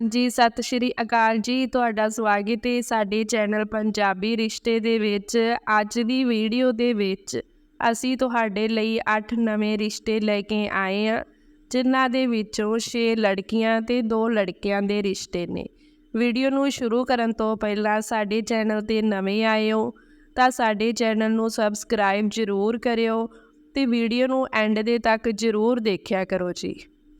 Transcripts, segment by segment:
ਜੀ, ਸਤਿ ਸ਼੍ਰੀ ਅਕਾਲ ਜੀ, ਤੁਹਾਡਾ ਸਵਾਗਤ ਹੈ ਸਾਡੇ ਚੈਨਲ ਪੰਜਾਬੀ ਰਿਸ਼ਤੇ ਦੇ ਵਿੱਚ। ਅੱਜ ਦੀ ਵੀਡੀਓ ਦੇ ਵਿੱਚ ਅਸੀਂ ਤੁਹਾਡੇ ਲਈ 8 ਨਵੇਂ ਰਿਸ਼ਤੇ ਲੈ ਕੇ ਆਏ ਹਾਂ, ਜਿਨ੍ਹਾਂ ਦੇ ਵਿੱਚੋਂ 6 ਲੜਕੀਆਂ ਤੇ 2 ਲੜਕਿਆਂ ਦੇ ਰਿਸ਼ਤੇ ਨੇ। ਵੀਡੀਓ ਨੂੰ ਸ਼ੁਰੂ ਕਰਨ ਤੋਂ ਪਹਿਲਾਂ ਸਾਡੇ ਚੈਨਲ ਤੇ ਨਵੇਂ ਆਏ ਹੋ, ਤਾਂ ਸਾਡੇ ਚੈਨਲ ਨੂੰ ਸਬਸਕ੍ਰਾਈਬ ਜ਼ਰੂਰ ਕਰਿਓ ਤੇ ਵੀਡੀਓ ਨੂੰ ਐਂਡ ਦੇ ਤੱਕ ਜ਼ਰੂਰ ਦੇਖਿਆ ਕਰੋ ਜੀ।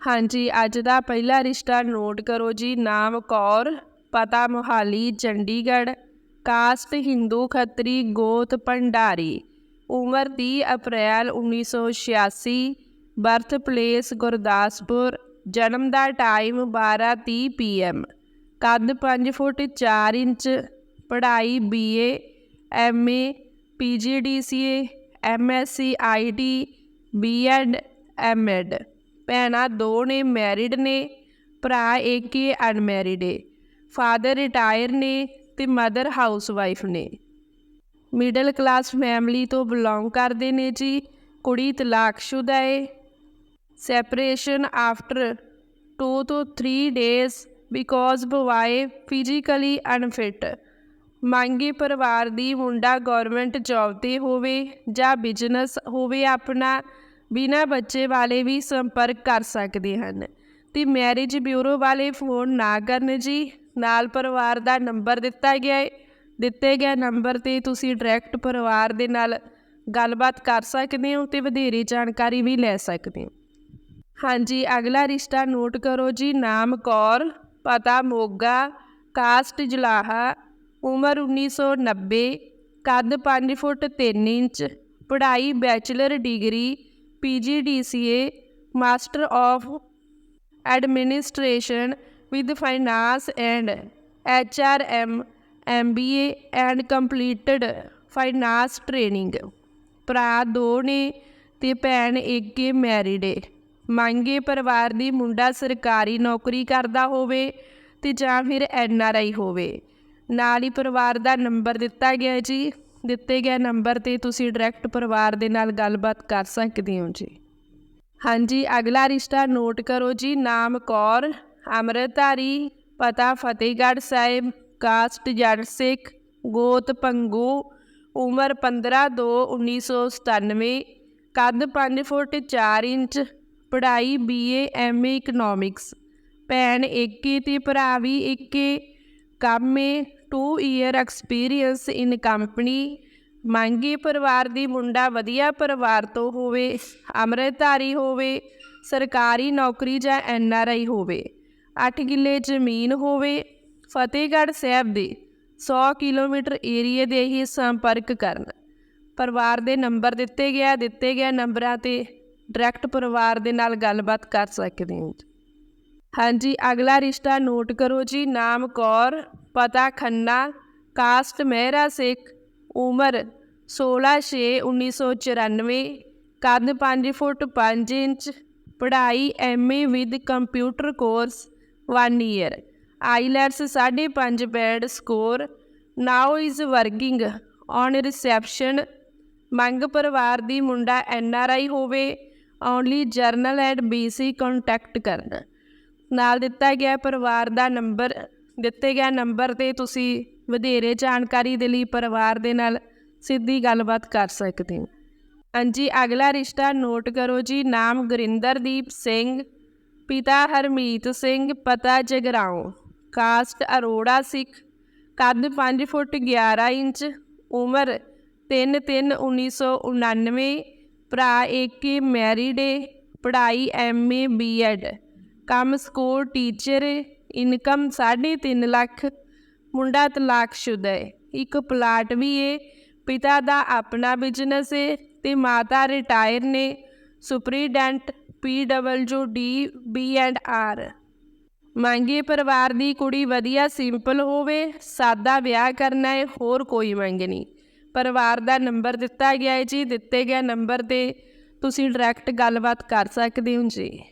ਹਾਂਜੀ, ਅੱਜ ਦਾ ਪਹਿਲਾ ਰਿਸ਼ਤਾ ਨੋਟ ਕਰੋ ਜੀ। ਨਾਮ ਕੌਰ, ਪਤਾ ਮੋਹਾਲੀ, ਚੰਡੀਗੜ੍ਹ। ਕਾਸਟ ਹਿੰਦੂ ਖੱਤਰੀ, ਗੋਤ ਭੰਡਾਰੀ। ਉਮਰ 30 ਅਪ੍ਰੈਲ 1986 ਬਰਥ ਪਲੇਸ ਗੁਰਦਾਸਪੁਰ। ਜਨਮ ਦਾ ਟਾਈਮ 12:30 ਪੀਐਮ। ਕੱਦ 5 ਫੁੱਟ 4 ਇੰਚ, ਪੜ੍ਹਾਈ BA MA PGDCA MSc IT BEd MEd ਭੈਣਾਂ ਦੋ ਨੇ ਮੈਰਿਡ ਨੇ, ਭਰਾ ਇੱਕ ਹੀ ਅਨਮੈਰਿਡ ਏ। ਫਾਦਰ ਰਿਟਾਇਰ ਨੇ ਤੇ ਮਦਰ ਹਾਊਸ ਵਾਈਫ ਨੇ। ਮਿਡਲ ਕਲਾਸ ਫੈਮਿਲੀ ਤੋਂ ਬਿਲੋਂਗ ਕਰਦੇ ਨੇ ਜੀ, ਕੁੜੀ ਤਲਾਕਸ਼ੁਦਾ ਏ। ਸੈਪਰੇਸ਼ਨ ਆਫਟਰ 2 ਤੋਂ 3 days because boy physically unfit ਮੰਗੇ ਪਰਿਵਾਰ ਦੀ ਮੁੰਡਾ ਗਵਰਨਮੈਂਟ ਜੌਬ ਤੇ ਹੋਵੇ ਜਾਂ ਬਿਜ਼ਨਸ ਹੋਵੇ ਆਪਣਾ ਬਿਨਾਂ ਬੱਚੇ ਵਾਲੇ ਵੀ ਸੰਪਰਕ ਕਰ ਸਕਦੇ ਹਨ। ਤੇ ਮੈਰਿਜ ਬਿਊਰੋ ਵਾਲੇ ਫੋਨ ਨਾ ਕਰਨ ਜੀ, ਨਾਲ ਪਰਿਵਾਰ ਦਾ ਨੰਬਰ ਦਿੱਤਾ ਗਿਆ ਹੈ ਦਿੱਤੇ ਗਏ ਨੰਬਰ ਤੇ ਤੁਸੀਂ ਡਾਇਰੈਕਟ ਪਰਿਵਾਰ ਦੇ ਨਾਲ ਗੱਲਬਾਤ ਕਰ ਸਕਦੇ ਹੋ ਤੇ ਵਧੇਰੇ ਜਾਣਕਾਰੀ ਵੀ ਲੈ ਸਕਦੇ ਹੋ। ਹਾਂਜੀ, ਅਗਲਾ ਰਿਸ਼ਤਾ ਨੋਟ ਕਰੋ ਜੀ, ਨਾਮ ਕੌਰ, ਪਤਾ ਮੋਗਾ ਕਾਸਟ ਜਲਾਹਾ, ਉਮਰ 1990 ਕੱਦ 5 ਫੁੱਟ 3 ਇੰਚ, ਪੜ੍ਹਾਈ bachelor degree PGDCA, master of administration with finance and HRM, MBA and completed finance training. ਭਰਾ ਦੋ ਨੇ ਤੇ ਭੈਣ ਇੱਕ ਹੀ ਮੈਰਿਡ ਏ। ਮੰਗੇ ਪਰਿਵਾਰ ਦੀ ਮੁੰਡਾ ਸਰਕਾਰੀ ਨੌਕਰੀ ਕਰਦਾ ਹੋਵੇ ਤੇ ਜਾਂ ਫਿਰ ਐਨ ਆਰ ਆਈ ਹੋਵੇ। ਨਾਲ ਹੀ ਪਰਿਵਾਰ ਦਾ ਨੰਬਰ ਦਿੱਤਾ ਗਿਆ ਜੀ। ਦਿੱਤੇ ਗਏ ਨੰਬਰ ਤੇ ਤੁਸੀਂ ਡਾਇਰੈਕਟ ਪਰਿਵਾਰ ਦੇ ਨਾਲ ਗੱਲਬਾਤ ਕਰ ਸਕਦੇ ਹੋ ਜੀ। ਹਾਂਜੀ, ਅਗਲਾ ਰਿਸ਼ਤਾ ਨੋਟ ਕਰੋ ਜੀ। ਨਾਮ ਕੌਰ, ਅੰਮ੍ਰਿਤਧਾਰੀ, ਪਤਾ ਫਤਿਹਗੜ੍ਹ ਸਾਹਿਬ, ਕਾਸਟ ਜੱਟ ਸਿੱਖ, ਗੋਤ ਪੰਗੂ, ਉਮਰ 15 2 1997 ਕੱਦ 5 ਫੁੱਟ 4 ਇੰਚ, ਪੜ੍ਹਾਈ ਬੀਏ ਐਮਏ ਇਕਨੋਮਿਕਸ ਭੈਣ ਏਕੇ ਹੀ ਤੇ ਭਰਾ ਵੀ ਏਕੇ ਹੀ ਕੰਮ ਏ 2 ਈਅਰ ਐਕਸਪੀਰੀਅੰਸ ਇਨ ਕੰਪਨੀ ਮੰਗੀ ਪਰਿਵਾਰ ਦੀ ਮੁੰਡਾ ਵਧੀਆ ਪਰਿਵਾਰ ਤੋਂ ਹੋਵੇ, ਅੰਮ੍ਰਿਤਧਾਰੀ ਹੋਵੇ, ਸਰਕਾਰੀ ਨੌਕਰੀ ਜਾਂ ਐਨ ਆਰ ਆਈ ਹੋਵੇ 8 ਕਿੱਲੇ ਜ਼ਮੀਨ ਹੋਵੇ, ਫਤਿਹਗੜ੍ਹ ਸਾਹਿਬ ਦੇ 100 ਕਿਲੋਮੀਟਰ ਏਰੀਏ ਦੇ ਹੀ ਸੰਪਰਕ ਕਰਨ। ਪਰਿਵਾਰ ਦੇ ਨੰਬਰ ਦਿੱਤੇ ਗਿਆ ਦਿੱਤੇ ਗਿਆ ਨੰਬਰਾਂ ਤੇ ਡਾਇਰੈਕਟ ਪਰਿਵਾਰ ਦੇ ਨਾਲ ਗੱਲਬਾਤ ਕਰ ਸਕਦੇ ਹੋ ਹਾਂਜੀ, ਅਗਲਾ ਰਿਸ਼ਤਾ ਨੋਟ ਕਰੋ ਜੀ, ਨਾਮ ਕੌਰ ਪਤਾ ਖੰਨਾ, ਕਾਸਟ ਮਹਿਰਾ ਸਿੱਖ, ਉਮਰ 16 6 1994 ਕੱਦ 5 ਫੁੱਟ 5 ਇੰਚ, ਪੜ੍ਹਾਈ MA with computer course 1 year IELTS 5.5 band score now is working on reception ਮੰਗ ਪਰਿਵਾਰ ਦੀ ਮੁੰਡਾ ਐਨ ਆਰ ਆਈ ਹੋਵੇ only general and BC contact ਕਰਨ, ਨਾਲ ਦਿੱਤਾ ਗਿਆ ਪਰਿਵਾਰ ਦਾ ਨੰਬਰ ਦਿੱਤੇ ਗਏ ਨੰਬਰ ਤੇ ਤੁਸੀਂ ਵਧੇਰੇ ਜਾਣਕਾਰੀ ਦੇ ਲਈ ਪਰਿਵਾਰ ਦੇ ਨਾਲ ਸਿੱਧੀ ਗੱਲਬਾਤ ਕਰ ਸਕਦੇ ਹੋ। ਹਾਂਜੀ, ਅਗਲਾ ਰਿਸ਼ਤਾ ਨੋਟ ਕਰੋ ਜੀ। ਨਾਮ ਗੁਰਿੰਦਰਦੀਪ ਸਿੰਘ, ਪਿਤਾ ਹਰਮੀਤ ਸਿੰਘ, ਪਤਾ ਜਗਰਾਉਂ। ਕਾਸਟ ਅਰੋੜਾ ਸਿੱਖ, ਕੱਦ 5 ਫੁੱਟ 11 ਇੰਚ, ਉਮਰ 3 3 1999 ਭਰਾ ਇੱਕ ਹੀ ਮੈਰਿਡ ਏ, ਪੜ੍ਹਾਈ ਐਮਏ ਬੀਐਡ ਕੰਮ ਸਕੋਰ ਟੀਚਰ ਇਨਕਮ 3.5 ਲੱਖ। ਮੁੰਡਾ ਤਲਾਕਸ਼ੁਦਾ ਹੈ ਇੱਕ ਪਲਾਟ ਵੀ ਏ। ਪਿਤਾ ਦਾ ਆਪਣਾ ਬਿਜ਼ਨਸ ਏ ਤੇ ਮਾਤਾ ਰਿਟਾਇਰ ਨੇ। Superintendent PW D B and R. ਮੰਗੇ ਪਰਿਵਾਰ ਦੀ ਕੁੜੀ ਵਧੀਆ ਸਿੰਪਲ ਹੋਵੇ, ਸਾਦਾ ਵਿਆਹ ਕਰਨਾ ਹੈ ਹੋਰ ਕੋਈ ਮੰਗ ਨਹੀਂ। ਪਰਿਵਾਰ ਦਾ ਨੰਬਰ ਦਿੱਤਾ ਗਿਆ ਹੈ ਜੀ, ਦਿੱਤੇ ਗਿਆ ਨੰਬਰ ਤੇ ਤੁਸੀਂ ਡਾਇਰੈਕਟ ਗੱਲਬਾਤ ਕਰ ਸਕਦੇ ਹੋ ਜੀ।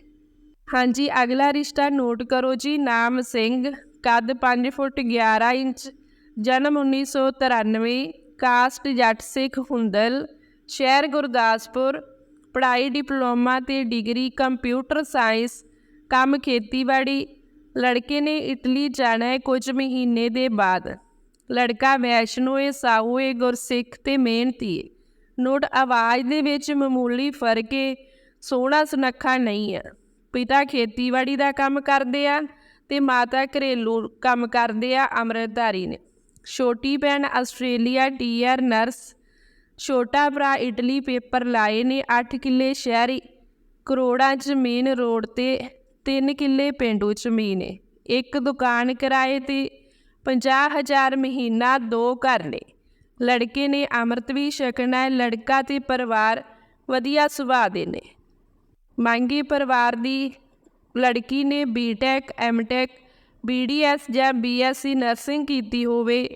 ਹਾਂਜੀ, ਅਗਲਾ ਰਿਸ਼ਤਾ ਨੋਟ ਕਰੋ ਜੀ, ਨਾਮ ਸਿੰਘ, ਕੱਦ 5 ਫੁੱਟ 11 ਇੰਚ, ਜਨਮ 1993 ਕਾਸਟ ਜੱਟ ਸਿੱਖ ਹੁੰਦਲ, ਸ਼ਹਿਰ ਗੁਰਦਾਸਪੁਰ, ਪੜ੍ਹਾਈ, ਡਿਪਲੋਮਾ ਤੇ ਡਿਗਰੀ ਕੰਪਿਊਟਰ ਸਾਇੰਸ, ਕੰਮ ਖੇਤੀਬਾੜੀ, ਲੜਕੇ ਨੇ ਇਟਲੀ ਜਾਣਾ ਹੈ ਕੁਝ ਮਹੀਨੇ ਦੇ ਬਾਅਦ। ਲੜਕਾ ਵੈਸ਼ਨੋ ਏ, ਸਾਊ ਏ, ਗੁਰਸਿੱਖ ਤੇ ਮਿਹਨਤੀ ਏ। ਨੋਟ ਆਵਾਜ਼ ਦੇ ਵਿੱਚ ਮਾਮੂਲੀ ਫ਼ਰਕ ਏ, ਸੋਹਣਾ ਸੁਨੱਖਾ ਨਹੀਂ ਹੈ ਪਿਤਾ ਖੇਤੀਬਾੜੀ ਦਾ ਕੰਮ ਕਰਦੇ ਆ ਤੇ ਮਾਤਾ ਘਰੇਲੂ ਕੰਮ ਕਰਦੇ ਆ, ਅੰਮ੍ਰਿਤਧਾਰੀ ਨੇ। ਛੋਟੀ ਭੈਣ ਆਸਟ੍ਰੇਲੀਆ ਟੀਆਰ ਨਰਸ, ਛੋਟਾ ਭਰਾ ਇਟਲੀ ਪੇਪਰ ਲਾਏ ਨੇ 8 ਕਿੱਲੇ ਸ਼ਹਿਰੀ ਕਰੋੜਾਂ ਜ਼ਮੀਨ ਰੋਡ ਤੇ 3 ਕਿੱਲੇ ਪਿੰਡੂ ਜ਼ਮੀਨ ਏ ਇੱਕ ਦੁਕਾਨ ਕਿਰਾਏ ਤੇ 50000 ਮਹੀਨਾ ਦੋ ਘਰ ਨੇ। ਲੜਕੇ ਨੇ ਅੰਮ੍ਰਿਤ ਵੀ ਛਕਣਾ ਹੈ, ਲੜਕਾ ਤੇ ਪਰਿਵਾਰ ਵਧੀਆ ਸੁਭਾਅ ਦੇ ਨੇ। ਮੰਗੀ ਪਰਿਵਾਰ ਦੀ ਲੜਕੀ ਨੇ ਬੀਟੈਕ ਐਮਟੈਕ ਬੀਡੀਐਸ ਜਾਂ ਬੀਐਸਸੀ ਨਰਸਿੰਗ ਕੀਤੀ ਹੋਵੇ।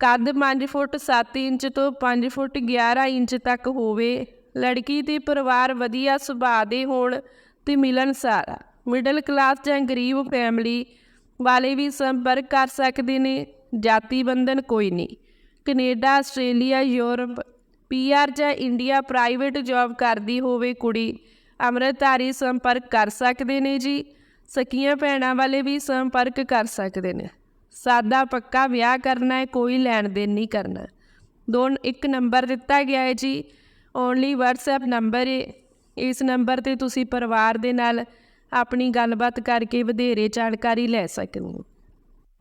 ਕੱਦ 5 ਫੁੱਟ 7 ਇੰਚ ਤੋਂ 5 ਫੁੱਟ 11 ਇੰਚ ਤੱਕ ਹੋਵੇ। ਲੜਕੀ ਦੇ ਪਰਿਵਾਰ ਵਧੀਆ ਸੁਭਾਅ ਦੇ ਹੋਣ ਤੇ ਮਿਲਣਸਾਰ ਆ ਮਿਡਲ ਕਲਾਸ ਜਾਂ ਗਰੀਬ ਫੈਮਿਲੀ ਵਾਲੇ ਵੀ ਸੰਪਰਕ ਕਰ ਸਕਦੇ ਨੇ। ਜਾਤੀ ਬੰਧਨ ਕੋਈ ਨਹੀਂ। ਕੈਨੇਡਾ, ਆਸਟ੍ਰੇਲੀਆ, ਯੂਰਪ ਪੀਆਰ ਜਾਂ ਇੰਡੀਆ ਪ੍ਰਾਈਵੇਟ ਜੌਬ ਕਰਦੀ ਹੋਵੇ ਕੁੜੀ। ਅੰਮ੍ਰਿਤਧਾਰੀ ਸੰਪਰਕ ਕਰ ਸਕਦੇ ਨੇ ਜੀ। ਸਕੀਆਂ ਭੈਣਾਂ ਵਾਲੇ ਵੀ ਸੰਪਰਕ ਕਰ ਸਕਦੇ ਨੇ। ਸਾਦਾ ਪੱਕਾ ਵਿਆਹ ਕਰਨਾ ਹੈ, ਕੋਈ ਲੈਣ ਦੇਣ ਨਹੀਂ ਕਰਨਾ। ਦੋ ਇੱਕ ਨੰਬਰ ਦਿੱਤਾ ਗਿਆ ਹੈ ਜੀ। ਓਨਲੀ WhatsApp ਨੰਬਰ ਹੈ ਇਸ ਨੰਬਰ ਤੇ ਤੁਸੀਂ ਪਰਿਵਾਰ ਦੇ ਨਾਲ ਆਪਣੀ ਗੱਲਬਾਤ ਕਰਕੇ ਵਧੇਰੇ ਜਾਣਕਾਰੀ ਲੈ ਸਕਦੇ ਹੋ।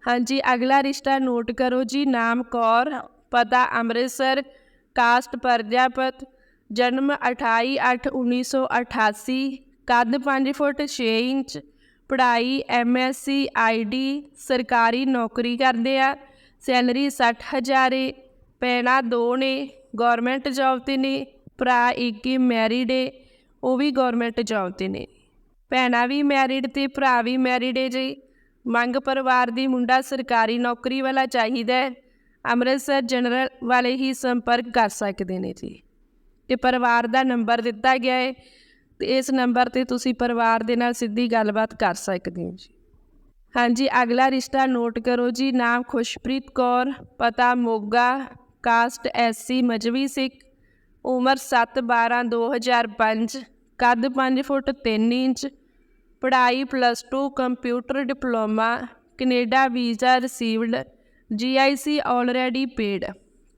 ਹਾਂਜੀ, ਅਗਲਾ ਰਿਸ਼ਤਾ ਨੋਟ ਕਰੋ ਜੀ। ਨਾਮ ਕੌਰ, ਪਤਾ ਅੰਮ੍ਰਿਤਸਰ, ਕਾਸਟ, ਪ੍ਰਜਾਪਤ। ਜਨਮ 28/8/1988 ਕੱਦ 5 ਫੁੱਟ 6 ਇੰਚ, ਪੜ੍ਹਾਈ ਐਮਐਸਸੀ ਆਈਡੀ ਸਰਕਾਰੀ ਨੌਕਰੀ ਕਰਦੇ ਆ, ਸੈਲਰੀ 60000 ਏ, ਪੈਣਾ ਦੋ ਨੇ ਗਵਰਨਮੈਂਟ ਜੌਬ ਤੇ ਨੇ, ਭਰਾ ਇੱਕ ਹੀ ਮੈਰਿਡ ਏ, ਉਹ ਵੀ ਗਵਰਨਮੈਂਟ ਜੌਬ ਤੇ ਨੇ। ਭੈਣਾਂ ਵੀ ਮੈਰਿਡ ਤੇ ਭਰਾ ਵੀ ਮੈਰਿਡ ਏ ਜੀ, ਮੰਗ ਪਰਿਵਾਰ ਦੀ ਮੁੰਡਾ ਸਰਕਾਰੀ ਨੌਕਰੀ ਵਾਲਾ ਚਾਹੀਦਾ ਹੈ, ਅੰਮ੍ਰਿਤਸਰ ਜਨਰਲ ਵਾਲੇ ਹੀ ਸੰਪਰਕ ਕਰ ਸਕਦੇ ਨੇ ਜੀ। ਤੇ ਪਰਿਵਾਰ ਦਾ ਨੰਬਰ ਦਿੱਤਾ ਗਿਆ ਹੈ ਤੇ ਇਸ ਨੰਬਰ ਤੇ ਤੁਸੀਂ ਪਰਿਵਾਰ ਦੇ ਨਾਲ ਸਿੱਧੀ ਗੱਲਬਾਤ ਕਰ ਸਕਦੇ ਹੋ ਜੀ। ਹਾਂਜੀ, ਅਗਲਾ ਰਿਸ਼ਤਾ ਨੋਟ ਕਰੋ ਜੀ। ਨਾਮ ਖੁਸ਼ਪ੍ਰੀਤ ਕੌਰ, ਪਤਾ ਮੋਗਾ, ਕਾਸਟ ਐਸਸੀ ਮਜਵੀ ਸਿੱਖ, ਉਮਰ 7 12 2005 ਕੱਦ 5 ਫੁੱਟ 3 ਇੰਚ, ਪੜ੍ਹਾਈ plus 2 computer diploma, Canada visa received GIC already paid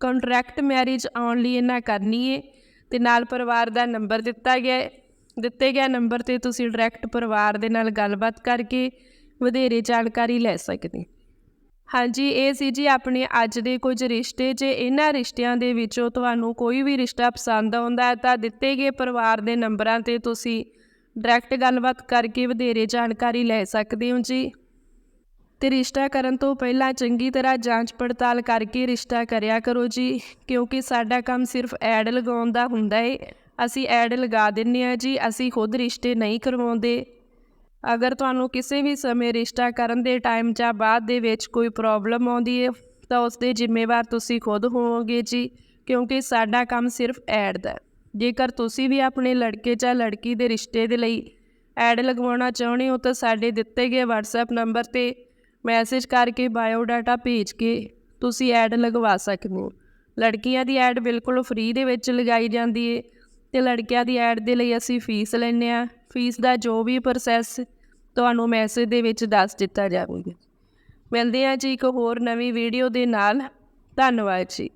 contract marriage only ਇਹਨਾਂ ਕਰਨੀ ਏ। ਤੇ ਨਾਲ ਪਰਿਵਾਰ ਦਾ ਨੰਬਰ ਦਿੱਤਾ ਗਿਆ ਦਿੱਤੇ ਗਿਆ ਨੰਬਰ ਤੇ ਤੁਸੀਂ ਡਾਇਰੈਕਟ ਪਰਿਵਾਰ ਦੇ ਨਾਲ ਗੱਲਬਾਤ ਕਰਕੇ ਵਧੇਰੇ ਜਾਣਕਾਰੀ ਲੈ ਸਕਦੇ ਹਾਂਜੀ, ਇਹ ਸੀ ਜੀ ਆਪਣੇ ਅੱਜ ਦੇ ਕੁਝ ਰਿਸ਼ਤੇ। ਜੇ ਇਹਨਾਂ ਰਿਸ਼ਤਿਆਂ ਦੇ ਵਿੱਚੋਂ ਤੁਹਾਨੂੰ ਕੋਈ ਵੀ ਰਿਸ਼ਤਾ ਪਸੰਦ ਆਉਂਦਾ ਹੈ, ਤਾਂ ਦਿੱਤੇ ਗਏ ਪਰਿਵਾਰ ਦੇ ਨੰਬਰਾਂ ਤੇ ਤੁਸੀਂ ਡਾਇਰੈਕਟ ਗੱਲਬਾਤ ਕਰਕੇ ਵਧੇਰੇ ਜਾਣਕਾਰੀ ਲੈ ਸਕਦੇ ਹੋ ਜੀ। ਤੇ ਰਿਸ਼ਤਾ ਕਰਨ ਤੋਂ ਪਹਿਲਾਂ ਚੰਗੀ ਤਰ੍ਹਾਂ ਜਾਂਚ ਪੜਤਾਲ ਕਰਕੇ ਰਿਸ਼ਤਾ ਕਰਿਆ ਕਰੋ ਜੀ, ਕਿਉਂਕਿ ਸਾਡਾ ਕੰਮ ਸਿਰਫ ਐਡ ਲਗਾਉਣ ਦਾ ਹੁੰਦਾ ਏ। ਅਸੀਂ ਐਡ ਲਗਾ ਦਿੰਨੇ ਆ ਜੀ, ਅਸੀਂ ਖੁਦ ਰਿਸ਼ਤੇ ਨਹੀਂ ਕਰਵਾਉਂਦੇ। ਅਗਰ ਤੁਹਾਨੂੰ ਕਿਸੇ ਵੀ ਸਮੇਂ ਰਿਸ਼ਤਾ ਕਰਨ ਦੇ ਟਾਈਮ ਜਾਂ ਬਾਅਦ ਦੇ ਵਿੱਚ ਕੋਈ ਪ੍ਰੋਬਲਮ ਆਉਂਦੀ ਹੈ ਤਾਂ ਉਸ ਦੇ ਜ਼ਿੰਮੇਵਾਰ ਤੁਸੀਂ ਖੁਦ ਹੋਵੋਗੇ ਜੀ, ਕਿਉਂਕਿ ਸਾਡਾ ਕੰਮ ਸਿਰਫ ਐਡ ਦਾ। ਜੇਕਰ ਤੁਸੀਂ ਵੀ ਆਪਣੇ ਲੜਕੇ ਜਾਂ ਲੜਕੀ ਦੇ ਰਿਸ਼ਤੇ ਦੇ ਲਈ ਐਡ ਲਗਵਾਉਣਾ ਚਾਹੁੰਦੇ ਹੋ, ਤਾਂ ਸਾਡੇ ਦਿੱਤੇ ਗਏ WhatsApp ਨੰਬਰ ਤੇ ਮੈਸੇਜ ਕਰਕੇ ਬਾਇਓ ਡਾਟਾ ਭੇਜ ਕੇ ਤੁਸੀਂ ਐਡ ਲਗਵਾ ਸਕਦੇ ਹੋ। ਲੜਕੀਆਂ ਦੀ ਐਡ ਬਿਲਕੁਲ ਫ੍ਰੀ ਦੇ ਵਿੱਚ ਲਗਾਈ ਜਾਂਦੀ ਹੈ ਤੇ ਲੜਕਿਆਂ ਦੀ ਐਡ ਦੇ ਲਈ ਅਸੀਂ ਫੀਸ ਲੈਂਦੇ ਆ ਫੀਸ ਦਾ ਜੋ ਵੀ ਪ੍ਰੋਸੈਸ ਤੁਹਾਨੂੰ ਮੈਸੇਜ ਦੇ ਵਿੱਚ ਦੱਸ ਦਿੱਤਾ ਜਾਵੇਗਾ। ਮਿਲਦੇ ਹਾਂ ਜੀ ਇੱਕ ਹੋਰ ਨਵੀਂ ਵੀਡੀਓ ਦੇ ਨਾਲ। ਧੰਨਵਾਦ ਜੀ।